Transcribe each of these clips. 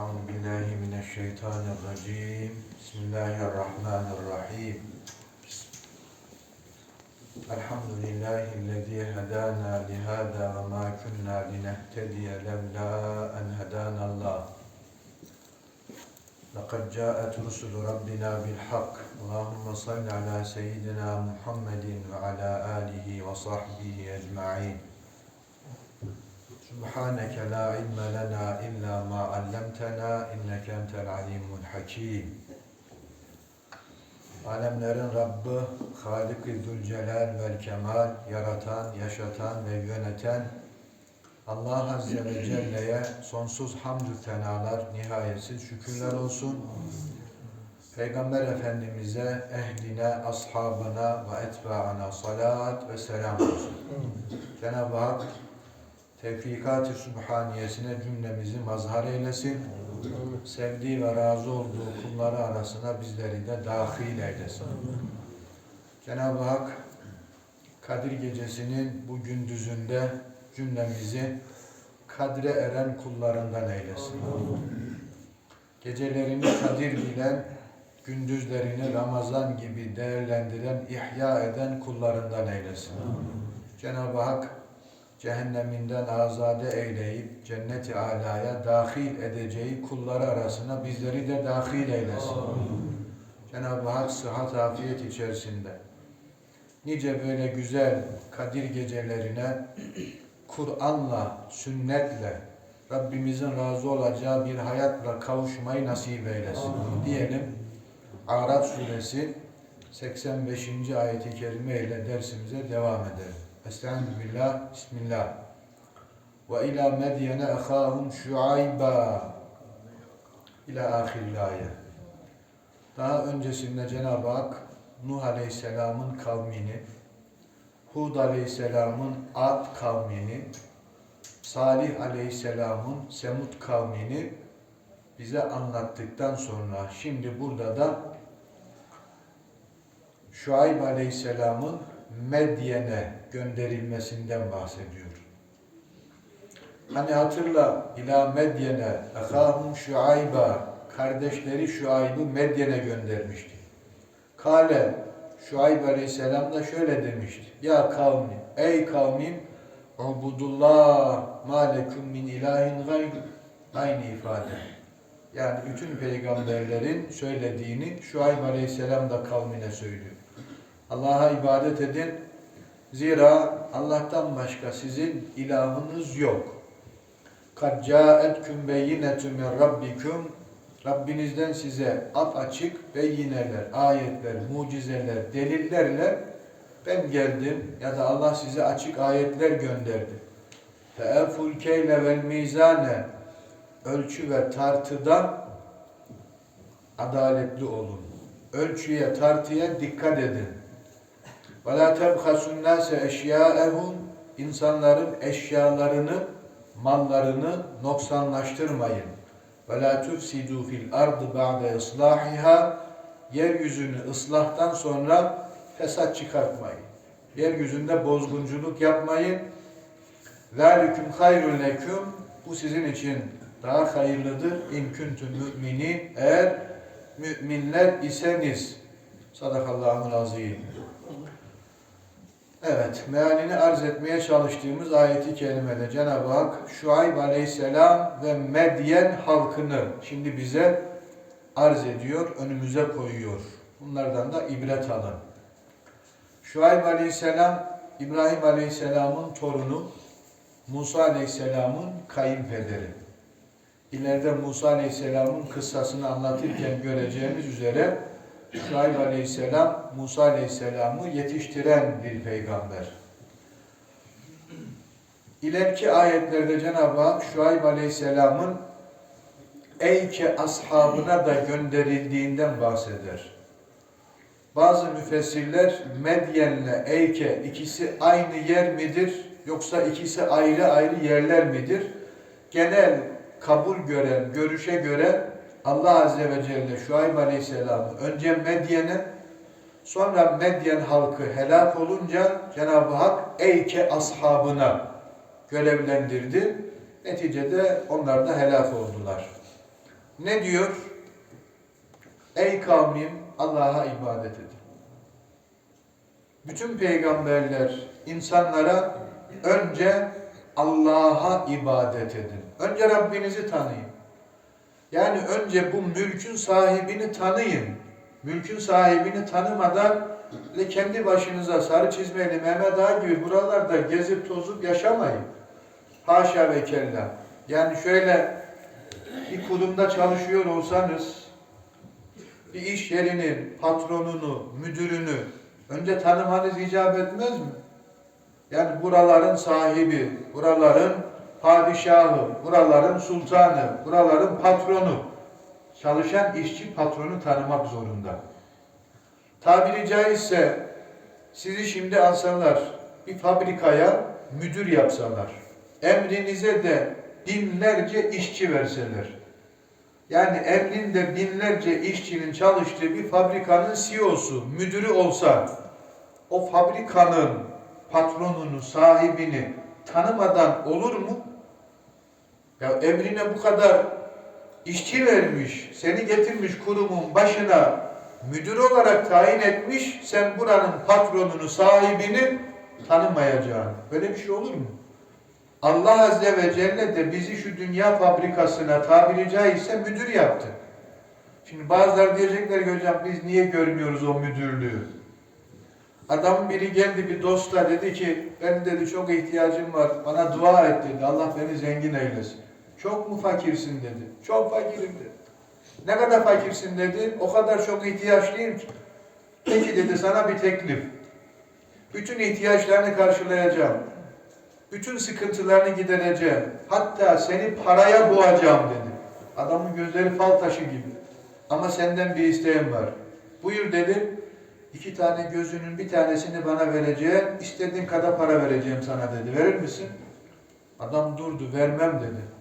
Euzu billahi mineşşeytanirracim. Bismillahirrahmanirrahim. Elhamdülillahi'llezî hedâna li hâdâ ve mâ kunnâ linehtediye levlâ en hedânallâh. لقد جاءت رسل ربنا بالحق اللهم صل على سيدنا محمد وعلى آله وصحبه أجمعين Subhaneke la ilme lena illa ma allamtena inneke entel alimul hakim. Alemlerin Rabbi, Halik-i Zülcelal vel Kemal, yaratan, yaşatan ve yöneten Allah Azze ve Celle'ye sonsuz hamdü tenalar, nihayetsiz şükürler olsun. Peygamber Efendimiz'e, ehline, ashabına ve etbaana salat ve selam olsun. Cenab-ı Hak tevfikat-ı sübhaniyesine cümlemizi mazhar eylesin. Sevdiği ve razı olduğu kulları arasına bizleri de dahil eylesin. Cenab-ı Hak Kadir Gecesi'nin bu gündüzünde cümlemizi kadre eren kullarından eylesin. Gecelerini kadir bilen, gündüzlerini Ramazan gibi değerlendiren, ihya eden kullarından eylesin. Cenab-ı Hak cehenneminden azade eyleyip cennet-i alaya dahil edeceği kulları arasına bizleri de dahil eylesin. Cenab-ı Hak sıhhat afiyet içerisinde nice böyle güzel Kadir gecelerine Kur'an'la, sünnetle Rabbimizin razı olacağı bir hayatla kavuşmayı nasip eylesin. Diyelim Araf suresi 85. ayeti kerime ile dersimize devam edelim. Estaizu billah, bismillah. Ve ila medyene ehahum şuayba ila ahiril ayet. Daha öncesinde Cenab-ı Hak Nuh Aleyhisselam'ın kavmini, Hud Aleyhisselam'ın Ad kavmini, Salih Aleyhisselam'ın Semud kavmini bize anlattıktan sonra şimdi burada da Şuayb Aleyhisselam'ın Medyen'e gönderilmesinden bahsediyor. Hani hatırla ila Medyen'e ehahum Şuayba kardeşleri Şuayb'ı Medyen'e göndermişti. Kale Şuayb Aleyhisselam da şöyle demişti. Ya kavmi, ey kavmim ubudullah ma lekum min ilahin gayr aynı ifade. Yani bütün peygamberlerin söylediğini Şuayb Aleyhisselam da kavmine söylüyor. Allah'a ibadet edin. Zira Allah'tan başka sizin ilahınız yok. Kad ca'etkum beyinetun min rabbikum Rabbinizden size ap açık beyineler, ayetler, mucizeler, delillerle ben geldim ya da Allah size açık ayetler gönderdi. Keyle vel mizane ölçü ve tartıda adaletli olun. Ölçüye, tartıya dikkat edin. La tebhasun nase eşyaehum insanların eşyalarını, mallarını noksanlaştırmayın. La tufsidu fil ardı ba'de islahiha yeryüzünü ıslahtan sonra fesat çıkartmayın. Yeryüzünde bozgunculuk yapmayın. Zalikum hayrun leküm bu sizin için daha hayırlıdır. İn kuntum müminin eğer müminler iseniz. Sadakallahul azim. Evet, mealini arz etmeye çalıştığımız ayeti kerimede Cenab-ı Hak Şuayb Aleyhisselam ve Medyen halkını şimdi bize arz ediyor, önümüze koyuyor. Bunlardan da ibret alın. Şuayb Aleyhisselam, İbrahim Aleyhisselam'ın torunu, Musa Aleyhisselam'ın kayınpederi. İleride Musa Aleyhisselam'ın kıssasını anlatırken göreceğimiz üzere Şuayb Aleyhisselam, Musa Aleyhisselam'ı yetiştiren bir peygamber. İleriki ayetlerde Cenab-ı Hak Şuayb Aleyhisselam'ın Eyke ashabına da gönderildiğinden bahseder. Bazı müfessirler Medyen'le Eyke ikisi aynı yer midir yoksa ikisi ayrı ayrı yerler midir? Genel kabul gören, görüşe göre Allah Azze ve Celle Şuayb Aleyhisselam'ı önce Medyen'e sonra Medyen halkı helak olunca Cenab-ı Hak Eyke ashabına görevlendirdi. Neticede onlar da helak oldular. Ne diyor? Ey kavmim Allah'a ibadet edin. Bütün peygamberler insanlara önce Allah'a ibadet edin. Önce Rabbinizi tanıyın. Yani önce bu mülkün sahibini tanıyın. Mülkün sahibini tanımadan ve kendi başınıza sarı çizmeli Mehmet Ağa gibi buralarda gezip tozup yaşamayın. Haşa ve kella. Yani şöyle bir kurumda çalışıyor olsanız bir iş yerinin patronunu, müdürünü önce tanımanız icap etmez mi? Yani buraların sahibi, buraların padişahı, buraların sultanı, buraların patronu. Çalışan işçi patronu tanımak zorunda. Tabiri caizse sizi şimdi alsalar bir fabrikaya müdür yapsalar, emrinize de binlerce işçi verseler, yani emrinde binlerce işçinin çalıştığı bir fabrikanın CEO'su, müdürü olsa, o fabrikanın patronunu, sahibini tanımadan olur mu? Ya emrine bu kadar işçi vermiş, seni getirmiş kurumun başına müdür olarak tayin etmiş, sen buranın patronunu, sahibini tanımayacaksın. Böyle bir şey olur mu? Allah Azze ve Celle de bizi şu dünya fabrikasına tabiri caizse müdür yaptı. Şimdi bazıları diyecekler ki hocam biz niye görmüyoruz o müdürlüğü? Adam biri geldi bir dostla dedi ki ben dedi çok ihtiyacım var bana dua et dedi Allah beni zengin eylesin. Çok mu fakirsin dedi. Çok fakirim dedi. Ne kadar fakirsin dedi. O kadar çok ihtiyaçlıyım ki. Peki dedi sana bir teklif. Bütün ihtiyaçlarını karşılayacağım. Bütün sıkıntılarını gidereceğim. Hatta seni paraya boğacağım dedi. Adamın gözleri fal taşı gibi. Ama senden bir isteğim var. Buyur dedi. İki tane gözünün bir tanesini bana vereceğim. İstediğin kadar para vereceğim sana dedi. Verir misin? Adam durdu. Vermem dedi.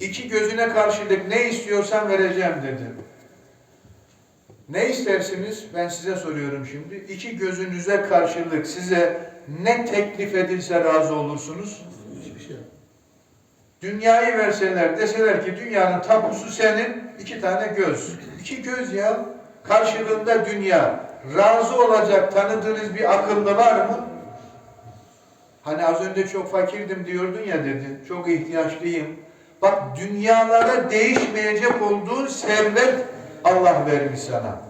İki gözüne karşılık ne istiyorsan vereceğim dedi. Ne istersiniz? Ben size soruyorum şimdi. İki gözünüze karşılık size ne teklif edilse razı olursunuz? Hiçbir şey. Dünyayı verseler, deseler ki dünyanın tapusu senin, iki tane göz. İki göz ya. Karşılığında dünya. Razı olacak tanıdığınız bir akıllı var mı? Hani az önce çok fakirdim diyordun ya dedi. Çok ihtiyaçlıyım. Bak dünyalara değişmeyecek olduğun servet Allah vermiş sana.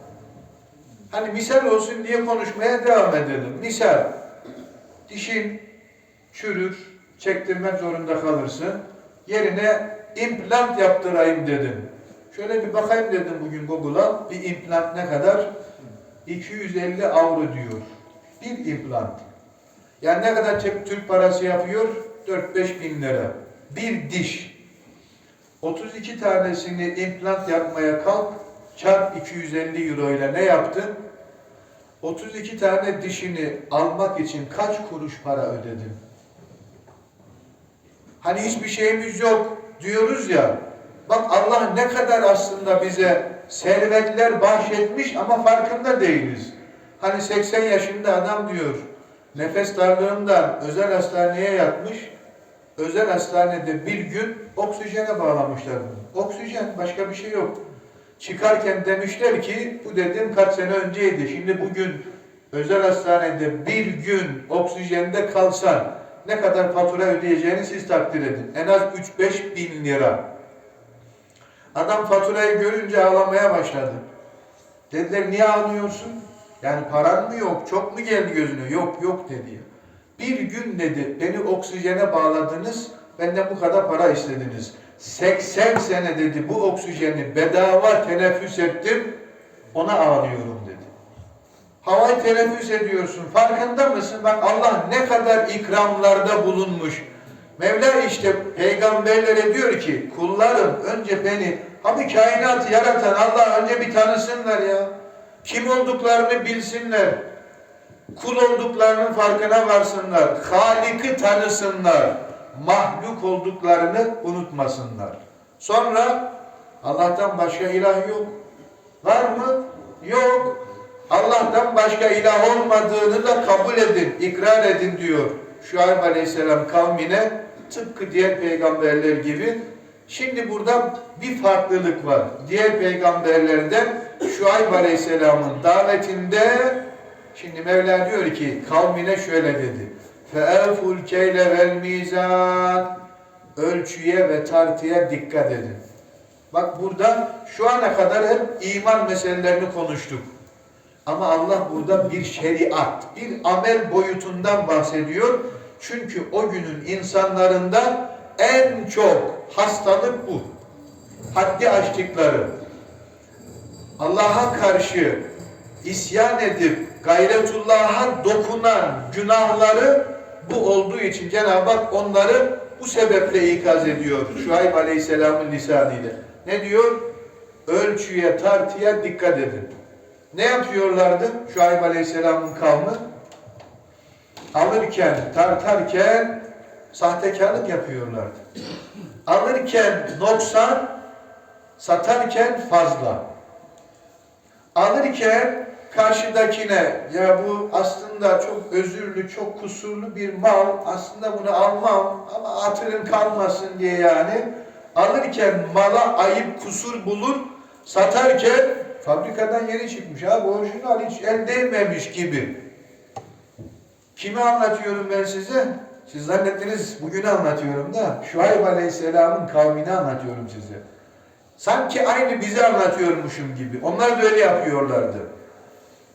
Hani misal olsun diye konuşmaya devam edelim. Misal, dişin çürür, çektirmek zorunda kalırsın. Yerine implant yaptırayım dedim. Şöyle bir bakayım dedim bugün Google'a. Bir implant ne kadar? 250 avro diyor. Bir implant. Yani ne kadar Türk parası yapıyor? 4-5 bin lira. Bir diş. 32 tanesini implant yapmaya kalk, çarp 250 euro ile ne yaptın? 32 tane dişini almak için kaç kuruş para ödedin? Hani hiçbir şeyimiz yok diyoruz ya. Bak Allah ne kadar aslında bize servetler bahşetmiş ama farkında değiliz. Hani 80 yaşında adam diyor, nefes darlığından özel hastaneye yatmış, özel hastanede bir gün oksijene bağlamışlar. Oksijen, başka bir şey yok. Çıkarken demişler ki, bu dedim kaç sene önceydi. Şimdi bugün özel hastanede bir gün oksijende kalsan ne kadar fatura ödeyeceğini siz takdir edin. En az 3-5 bin lira. Adam faturayı görünce ağlamaya başladı. Dediler niye ağlıyorsun? Yani paran mı yok? Çok mu geldi gözüne? Yok yok dedi. Bir gün dedi beni oksijene bağladınız, benden bu kadar para istediniz. 80 sene dedi bu oksijeni bedava teneffüs ettim, ona ağlıyorum dedi. Havayı teneffüs ediyorsun, farkında mısın? Bak Allah ne kadar ikramlarda bulunmuş. Mevla işte peygamberlere diyor ki, kullarım önce beni, abi kainatı yaratan Allah önce bir tanısınlar ya. Kim olduklarını bilsinler kul olduklarının farkına varsınlar. Halik'i tanısınlar. Mahluk olduklarını unutmasınlar. Sonra Allah'tan başka ilah yok. Var mı? Yok. Allah'tan başka ilah olmadığını da kabul edin, ikrar edin diyor. Şuayb Aleyhisselam kavmine tıpkı diğer peygamberler gibi Şimdi burada bir farklılık var. Diğer peygamberlerden Şuayb Aleyhisselam'ın davetinde şimdi Mevla diyor ki kavmine şöyle dedi. فَاَفُوا الْكَيْلَ وَالْمِيزَانِ Ölçüye ve tartıya dikkat edin. Bak burada şu ana kadar hep iman meselelerini konuştuk. Ama Allah burada bir şeriat, bir amel boyutundan bahsediyor. Çünkü o günün insanlarında en çok hastalık bu. Haddi aştıkları, Allah'a karşı isyan edip gayretullah'a dokunan günahları bu olduğu için Cenab-ı Hak onları bu sebeple ikaz ediyor. Şuayb Aleyhisselam'ın lisanıyla. Ne diyor? Ölçüye, tartıya dikkat edin. Ne yapıyorlardı Şuayb Aleyhisselam'ın kavmi? Alırken, tartarken sahtekarlık yapıyorlardı. Alırken noksan, satarken fazla. Alırken karşıdakine ya bu aslında çok özürlü, çok kusurlu bir mal. Aslında bunu almam ama hatırın kalmasın diye yani. Alırken mala ayıp kusur bulur. Satarken fabrikadan yeni çıkmış ha orijinal hiç el değmemiş gibi. Kimi anlatıyorum ben size? Siz zannettiniz bugünü anlatıyorum da Şuayb Aleyhisselam'ın kavmini anlatıyorum size. Sanki aynı bizi anlatıyormuşum gibi. Onlar da öyle yapıyorlardı.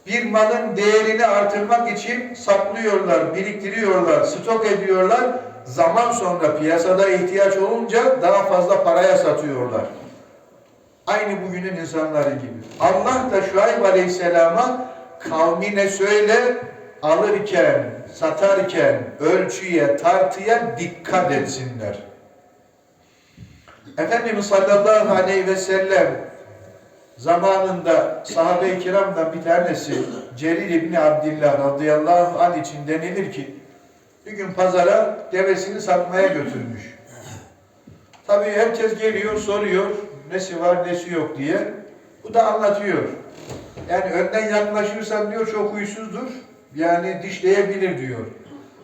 Bir malın değerini artırmak için saklıyorlar, biriktiriyorlar, stok ediyorlar. Zaman sonra piyasada ihtiyaç olunca daha fazla paraya satıyorlar. Aynı bugünün insanları gibi. Allah da Şuayb Aleyhisselam'a kavmine söyle alırken, satarken ölçüye, tartıya dikkat etsinler. Efendimiz sallallahu aleyhi ve sellem zamanında sahabe-i kiramdan bir tanesi Celil İbni Abdillah radıyallahu anh için denilir ki bir gün pazara devesini satmaya götürmüş. Tabii herkes geliyor soruyor nesi var nesi yok diye. Bu da anlatıyor. Yani önden yaklaşırsan diyor çok huysuzdur. Yani dişleyebilir diyor.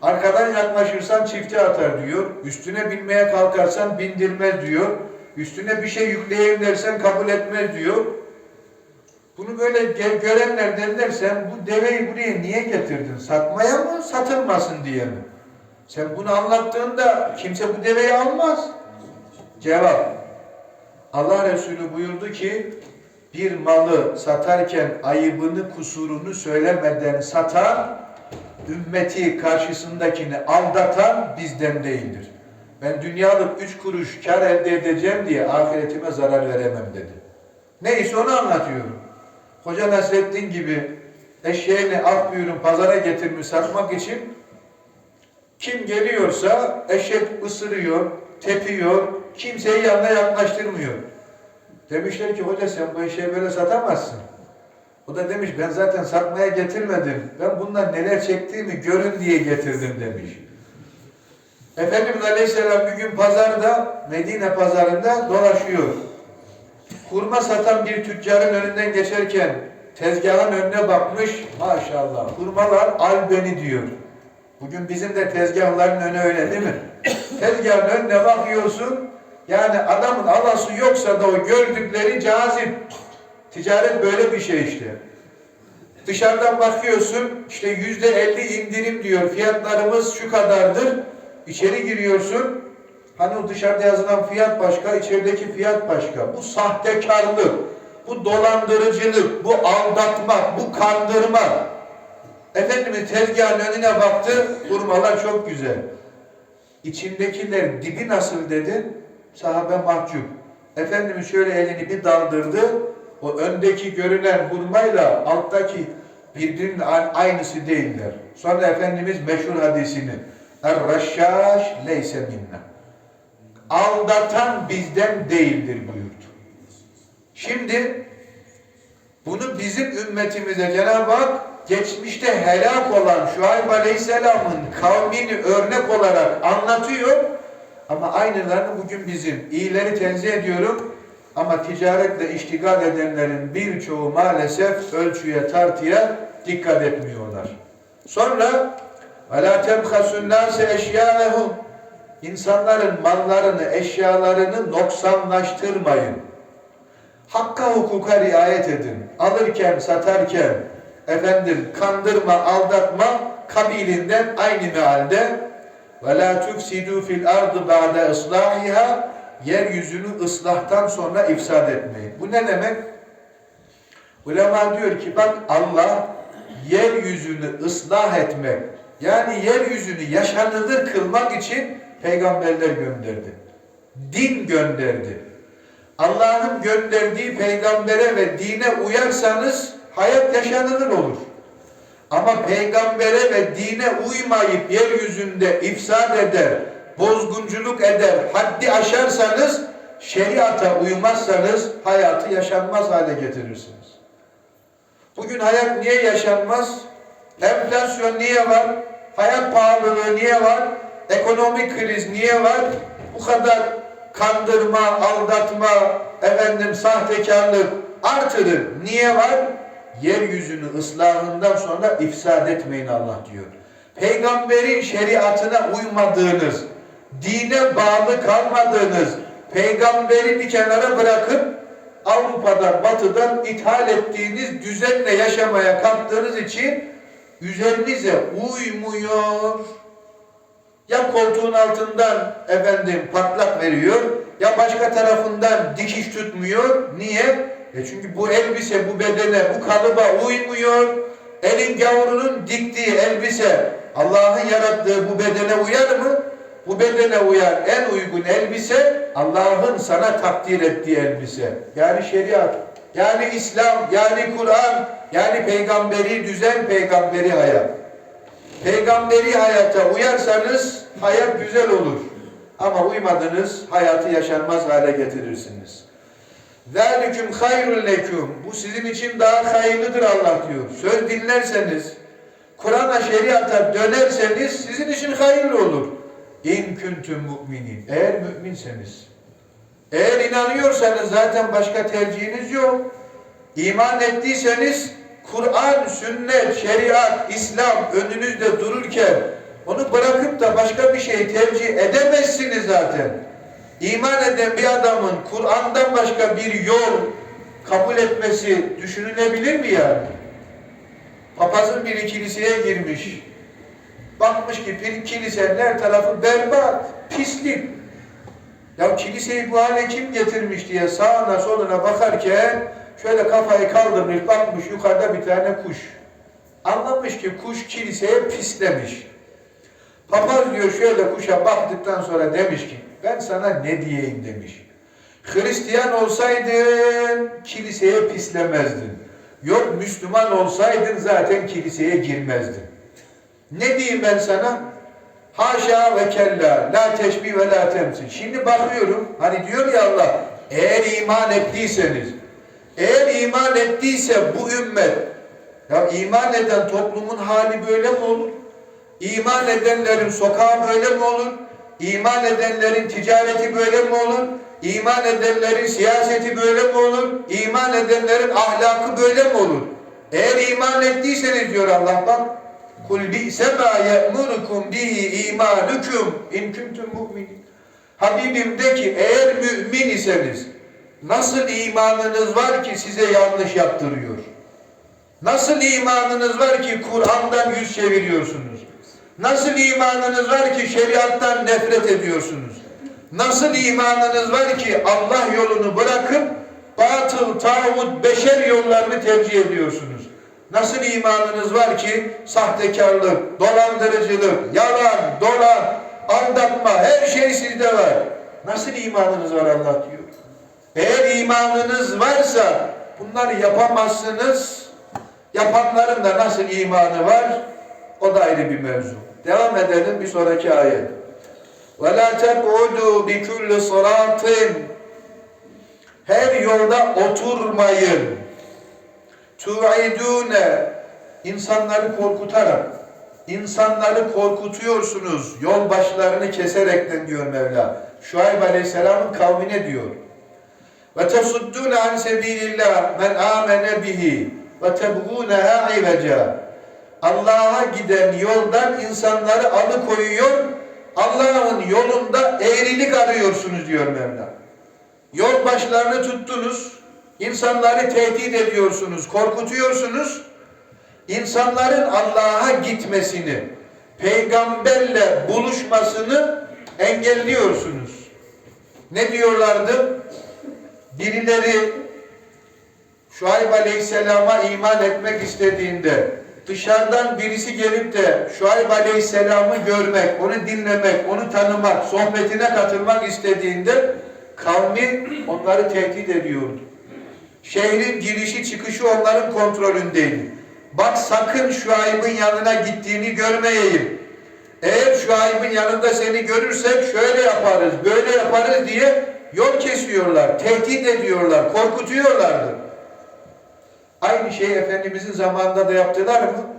Arkadan yaklaşırsan çifte atar diyor. Üstüne binmeye kalkarsan bindirmez diyor. Üstüne bir şey yükleyeyim dersen kabul etmez diyor. Bunu böyle gö- görenler derler bu deveyi buraya niye getirdin? Satmaya mı satılmasın diye mi? Sen bunu anlattığında kimse bu deveyi almaz. Cevap. Allah Resulü buyurdu ki bir malı satarken ayıbını kusurunu söylemeden satan ümmeti karşısındakini aldatan bizden değildir. Ben dünyalık üç kuruş kar elde edeceğim diye ahiretime zarar veremem dedi. Neyse onu anlatıyorum. Hoca Nasreddin gibi eşeğini af buyurun pazara getirmiş satmak için kim geliyorsa eşek ısırıyor, tepiyor, kimseyi yanına yaklaştırmıyor. Demişler ki hoca sen bu eşeği böyle satamazsın. O da demiş ben zaten satmaya getirmedim. Ben bundan neler çektiğimi görün diye getirdim demiş. Efendimiz Aleyhisselam bir gün pazarda, Medine pazarında dolaşıyor. Hurma satan bir tüccarın önünden geçerken tezgahın önüne bakmış. Maşallah hurmalar albeni diyor. Bugün bizim de tezgahların önü öyle değil mi? Tezgahın önüne bakıyorsun. Yani adamın alası yoksa da o gördükleri cazip. Ticaret böyle bir şey işte. Dışarıdan bakıyorsun işte yüzde elli indirim diyor. Fiyatlarımız şu kadardır. İçeri giriyorsun. Hani o dışarıda yazılan fiyat başka, içerideki fiyat başka. Bu sahtekarlık, bu dolandırıcılık, bu aldatmak, bu kandırma. Efendimiz tezgahın önüne baktı, hurmalar çok güzel. İçindekiler dibi nasıl dedi? Sahabe mahcup. Efendimiz şöyle elini bir daldırdı. O öndeki görünen hurmayla alttaki birbirinin aynısı değiller. Sonra Efendimiz meşhur hadisini Er-Reşşâş leyse minna. Aldatan bizden değildir buyurdu. Şimdi bunu bizim ümmetimize Cenab-ı Hak geçmişte helak olan Şuayb Aleyhisselam'ın kavmini örnek olarak anlatıyor. Ama aynılarını bugün bizim. iyileri tenzih ediyorum. Ama ticaretle iştigal edenlerin birçoğu maalesef ölçüye, tartıya dikkat etmiyorlar. Sonra ve la tebhasun nase eşyâlehum. İnsanların mallarını, eşyalarını noksanlaştırmayın. Hakka hukuka riayet edin. Alırken, satarken, efendim kandırma, aldatma kabilinden aynı mealde ve la tufsidu fil ardı ba'de islahiha yeryüzünü ıslahtan sonra ifsad etmeyin. Bu ne demek? Ulema diyor ki bak Allah yeryüzünü ıslah etmek, yani yeryüzünü yaşanılır kılmak için peygamberler gönderdi. Din gönderdi. Allah'ın gönderdiği peygambere ve dine uyarsanız hayat yaşanılır olur. Ama peygambere ve dine uymayıp yeryüzünde ifsad eder, bozgunculuk eder, haddi aşarsanız, şeriata uymazsanız hayatı yaşanmaz hale getirirsiniz. Bugün hayat niye yaşanmaz? Enflasyon niye var? Hayat pahalılığı niye var? Ekonomik kriz niye var? Bu kadar kandırma, aldatma, efendim sahtekarlık artırır. Niye var? Yeryüzünü ıslahından sonra ifsad etmeyin Allah diyor. Peygamberin şeriatına uymadığınız, dine bağlı kalmadığınız, peygamberi bir kenara bırakıp Avrupa'dan, batıdan ithal ettiğiniz düzenle yaşamaya kalktığınız için üzerinize uymuyor. Ya koltuğun altından efendim patlak veriyor, ya başka tarafından dikiş tutmuyor. Niye? E çünkü bu elbise bu bedene, bu kalıba uymuyor. Elin gavurunun diktiği elbise Allah'ın yarattığı bu bedene uyar mı? Bu bedene uyar en uygun elbise Allah'ın sana takdir ettiği elbise. Yani şeriat, yani İslam, yani Kur'an, yani peygamberi düzen, peygamberi hayat. Peygamberi hayata uyarsanız hayat güzel olur. Ama uymadınız hayatı yaşanmaz hale getirirsiniz. ذَٰلِكُمْ خَيْرٌ لَكُمْ Bu sizin için daha hayırlıdır Allah diyor. Söz dinlerseniz, Kur'an'a şeriata dönerseniz sizin için hayırlı olur. İn küntüm müminin. Eğer müminseniz. Eğer inanıyorsanız zaten başka tercihiniz yok. İman ettiyseniz Kur'an, sünnet, şeriat, İslam önünüzde dururken onu bırakıp da başka bir şey tercih edemezsiniz zaten. İman eden bir adamın Kur'an'dan başka bir yol kabul etmesi düşünülebilir mi yani? Papazın biri kiliseye girmiş. Bakmış ki bir kilisenin her tarafı berbat, pislik. Ya kiliseyi bu hale kim getirmiş diye sağına soluna bakarken şöyle kafayı kaldırmış, bakmış yukarıda bir tane kuş. Anlamış ki kuş kiliseye pislemiş. Papaz diyor şöyle kuşa baktıktan sonra demiş ki ben sana ne diyeyim demiş. Hristiyan olsaydın kiliseye pislemezdin. Yok Müslüman olsaydın zaten kiliseye girmezdin. Ne diyeyim ben sana? Haşa ve kella, la teşbih ve la temsil. Şimdi bakıyorum, hani diyor ya Allah, eğer iman ettiyseniz, eğer iman ettiyse bu ümmet, ya iman eden toplumun hali böyle mi olur? İman edenlerin sokağı böyle mi olur? İman edenlerin ticareti böyle mi olur? İman edenlerin siyaseti böyle mi olur? İman edenlerin ahlakı böyle mi olur? Eğer iman ettiyseniz diyor Allah bak, Kul bi'se ma ye'murukum bihi imanukum in kuntum mu'minin. Habibim de ki eğer mümin iseniz nasıl imanınız var ki size yanlış yaptırıyor? Nasıl imanınız var ki Kur'an'dan yüz çeviriyorsunuz? Nasıl imanınız var ki şeriattan nefret ediyorsunuz? Nasıl imanınız var ki Allah yolunu bırakıp batıl, tağut, beşer yollarını tercih ediyorsunuz? Nasıl imanınız var ki sahtekarlık, dolandırıcılık, yalan, dolan, aldatma her şey sizde var. Nasıl imanınız var Allah diyor. Eğer imanınız varsa bunları yapamazsınız. Yapanların da nasıl imanı var? O da ayrı bir mevzu. Devam edelim bir sonraki ayet. وَلَا تَقْعُدُوا بِكُلِّ صَلَاتٍ Her yolda oturmayın. tu'idune insanları korkutarak insanları korkutuyorsunuz yol başlarını keserekten diyor Mevla. Şuayb Aleyhisselam'ın kavmine diyor. Ve tesuddûne an sebilillah men amene bihi ve tebgûneha iveca. Allah'a giden yoldan insanları alıkoyuyor, Allah'ın yolunda eğrilik arıyorsunuz diyor Mevla. Yol başlarını tuttunuz, insanları tehdit ediyorsunuz, korkutuyorsunuz. İnsanların Allah'a gitmesini, peygamberle buluşmasını engelliyorsunuz. Ne diyorlardı? Birileri Şuayb Aleyhisselam'a iman etmek istediğinde dışarıdan birisi gelip de Şuayb Aleyhisselam'ı görmek, onu dinlemek, onu tanımak, sohbetine katılmak istediğinde kavmi onları tehdit ediyordu. Şehrin girişi çıkışı onların kontrolündeydi. Bak sakın Şuayb'ın yanına gittiğini görmeyeyim. Eğer Şuayb'ın yanında seni görürsek şöyle yaparız, böyle yaparız diye yol kesiyorlar, tehdit ediyorlar, korkutuyorlardı. Aynı şeyi Efendimizin zamanında da yaptılar mı?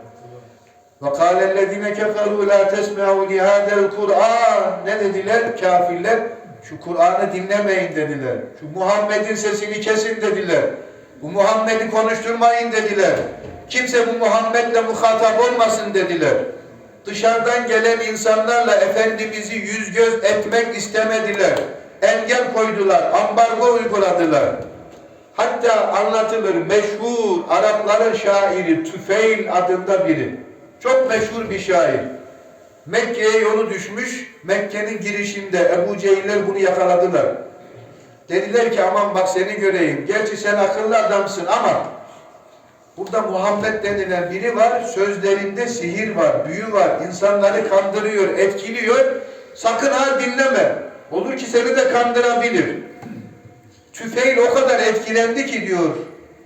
وَقَالَ الَّذِينَ كَفَرُوا لَا تَسْمَعُوا لِهَذَا الْقُرْآنِ Ne dediler kafirler? şu Kur'an'ı dinlemeyin dediler. Şu Muhammed'in sesini kesin dediler. Bu Muhammed'i konuşturmayın dediler. Kimse bu Muhammed'le muhatap olmasın dediler. Dışarıdan gelen insanlarla Efendimiz'i yüz göz etmek istemediler. Engel koydular, ambargo uyguladılar. Hatta anlatılır meşhur Arapların şairi Tüfeil adında biri. Çok meşhur bir şair. Mekke'ye yolu düşmüş. Mekke'nin girişinde Ebu Cehiller bunu yakaladılar. Dediler ki aman bak seni göreyim. Gerçi sen akıllı adamsın ama burada Muhammed denilen biri var. Sözlerinde sihir var, büyü var. İnsanları kandırıyor, etkiliyor. Sakın ha dinleme. Olur ki seni de kandırabilir. Tüfeil o kadar etkilendi ki diyor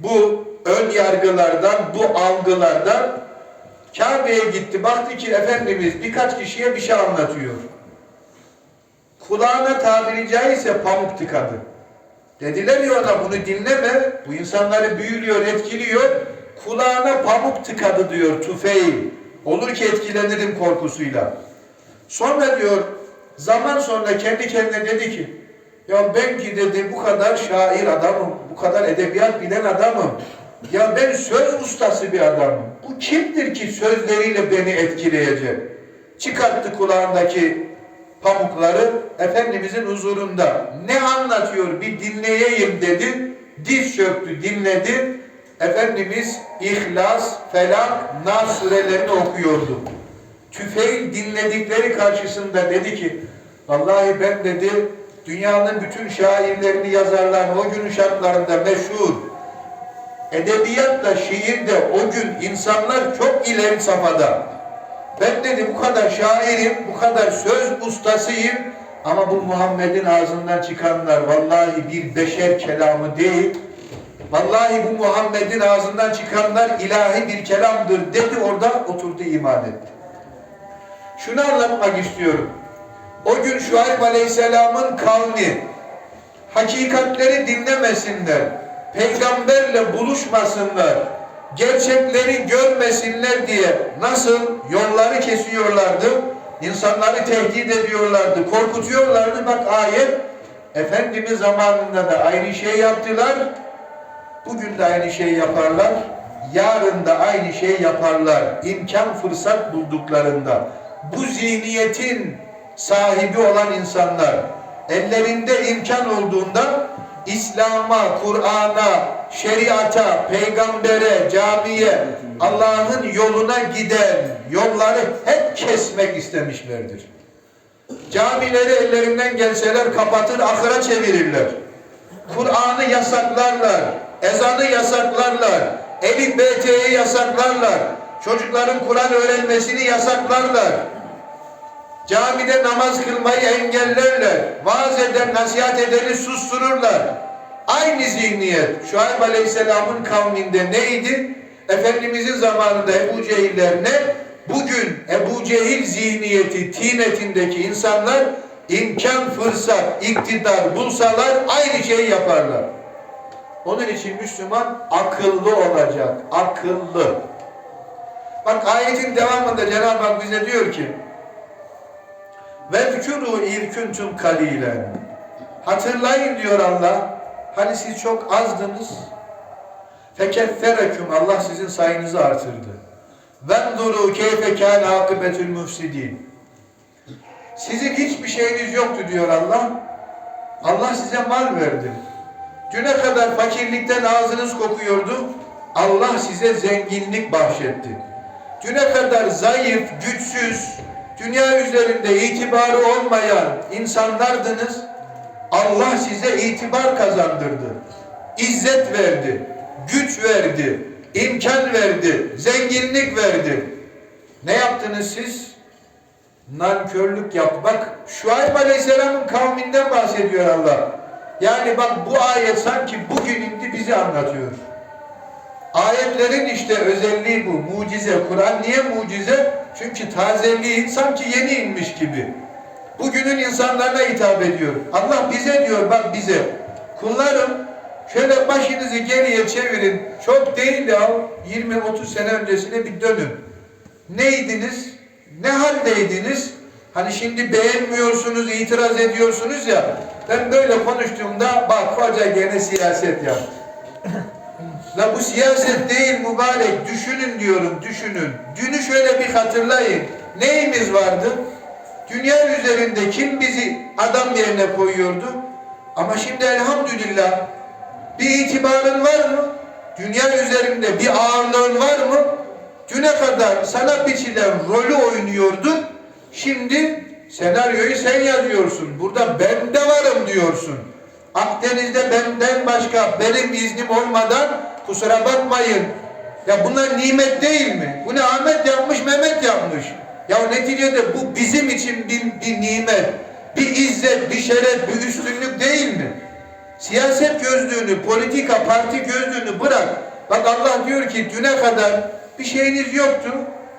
bu ön yargılardan, bu algılardan Kabe'ye gitti. Baktı ki Efendimiz birkaç kişiye bir şey anlatıyor. Kulağına tabiri caizse pamuk tıkadı. Dediler ya ona bunu dinleme. Bu insanları büyülüyor, etkiliyor. Kulağına pamuk tıkadı diyor Tüfeil. Olur ki etkilenirim korkusuyla. Sonra diyor zaman sonra kendi kendine dedi ki ya ben ki dedi bu kadar şair adamım, bu kadar edebiyat bilen adamım. Ya ben söz ustası bir adamım. Bu kimdir ki sözleriyle beni etkileyecek? Çıkarttı kulağındaki pamukları Efendimizin huzurunda. Ne anlatıyor bir dinleyeyim dedi. Diz çöktü dinledi. Efendimiz İhlas, Felak, Nas surelerini okuyordu. Tüfeil dinledikleri karşısında dedi ki Vallahi ben dedi dünyanın bütün şairlerini yazarlarını o günün şartlarında meşhur edebiyatla şiirde o gün insanlar çok ileri safhada. Ben dedi bu kadar şairim, bu kadar söz ustasıyım ama bu Muhammed'in ağzından çıkanlar vallahi bir beşer kelamı değil. Vallahi bu Muhammed'in ağzından çıkanlar ilahi bir kelamdır dedi orada oturdu iman etti. Şunu anlatmak istiyorum. O gün Şuayb Aleyhisselam'ın kavmi hakikatleri dinlemesinler, peygamberle buluşmasınlar, gerçekleri görmesinler diye nasıl yolları kesiyorlardı, insanları tehdit ediyorlardı, korkutuyorlardı. Bak ayet, Efendimiz zamanında da aynı şey yaptılar, bugün de aynı şey yaparlar, yarın da aynı şey yaparlar. İmkan fırsat bulduklarında bu zihniyetin sahibi olan insanlar ellerinde imkan olduğunda İslam'a, Kur'an'a, şeriata, peygambere, camiye, Allah'ın yoluna giden yolları hep kesmek istemişlerdir. Camileri ellerinden gelseler kapatır, ahıra çevirirler. Kur'an'ı yasaklarlar, ezanı yasaklarlar, Elif yasaklarlar, çocukların Kur'an öğrenmesini yasaklarlar. Camide namaz kılmayı engellerler. Vaaz eden, nasihat edeni sustururlar. Aynı zihniyet Şuayb Aleyhisselam'ın kavminde neydi? Efendimizin zamanında Ebu Cehiller ne? Bugün Ebu Cehil zihniyeti, tinetindeki insanlar imkan, fırsat, iktidar bulsalar aynı şeyi yaparlar. Onun için Müslüman akıllı olacak. Akıllı. Bak ayetin devamında Cenab-ı Hak bize diyor ki Vezkuru irküntum kalilen. Hatırlayın diyor Allah. Hani siz çok azdınız. Fekeffereküm. Allah sizin sayınızı artırdı. Venzuru keyfe kâne akıbetül müfsidin. Sizin hiçbir şeyiniz yoktu diyor Allah. Allah size mal verdi. Düne kadar fakirlikten ağzınız kokuyordu. Allah size zenginlik bahşetti. Düne kadar zayıf, güçsüz, dünya üzerinde itibarı olmayan insanlardınız. Allah size itibar kazandırdı. İzzet verdi, güç verdi, imkan verdi, zenginlik verdi. Ne yaptınız siz? Nankörlük yaptı. Bak Şuayb Aleyhisselam'ın kavminden bahsediyor Allah. Yani bak bu ayet sanki bugün indi bizi anlatıyor. Ayetlerin işte özelliği bu. Mucize. Kur'an niye mucize? Çünkü tazeliği sanki yeni inmiş gibi. Bugünün insanlarına hitap ediyor. Allah bize diyor bak bize. Kullarım şöyle başınızı geriye çevirin. Çok değil ya 20-30 sene öncesine bir dönün. Neydiniz? Ne haldeydiniz? Hani şimdi beğenmiyorsunuz, itiraz ediyorsunuz ya. Ben böyle konuştuğumda bak hoca gene siyaset yaptı. La bu siyaset değil mübarek. Düşünün diyorum, düşünün. Dünü şöyle bir hatırlayın. Neyimiz vardı? Dünya üzerinde kim bizi adam yerine koyuyordu? Ama şimdi elhamdülillah bir itibarın var mı? Dünya üzerinde bir ağırlığın var mı? Düne kadar sana biçilen rolü oynuyordun. Şimdi senaryoyu sen yazıyorsun. Burada ben de varım diyorsun. Akdeniz'de benden başka benim iznim olmadan kusura bakmayın. Ya bunlar nimet değil mi? Bu ne Ahmet yapmış, Mehmet yapmış. Ya neticede bu bizim için bir, bir nimet, bir izzet, bir şeref, bir üstünlük değil mi? Siyaset gözlüğünü, politika, parti gözlüğünü bırak. Bak Allah diyor ki düne kadar bir şeyiniz yoktu.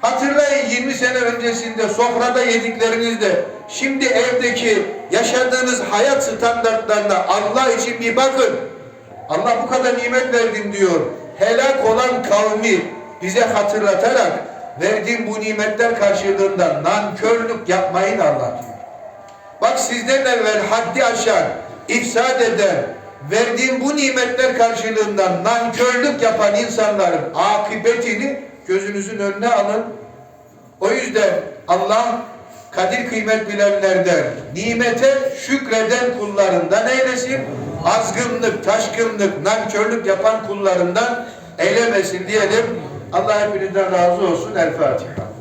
Hatırlayın 20 sene öncesinde sofrada yediklerinizde şimdi evdeki yaşadığınız hayat standartlarına Allah için bir bakın. Allah bu kadar nimet verdim diyor. Helak olan kavmi bize hatırlatarak verdiğim bu nimetler karşılığında nankörlük yapmayın Allah diyor. Bak sizden evvel haddi aşan, ifsad eden, verdiğim bu nimetler karşılığında nankörlük yapan insanların akıbetini gözünüzün önüne alın. O yüzden Allah kadir kıymet bilenlerden, nimete şükreden kullarından eylesin. Azgınlık, taşkınlık, nankörlük yapan kullarından eylemesin diyelim. Allah hepinizden razı olsun. El Fatiha.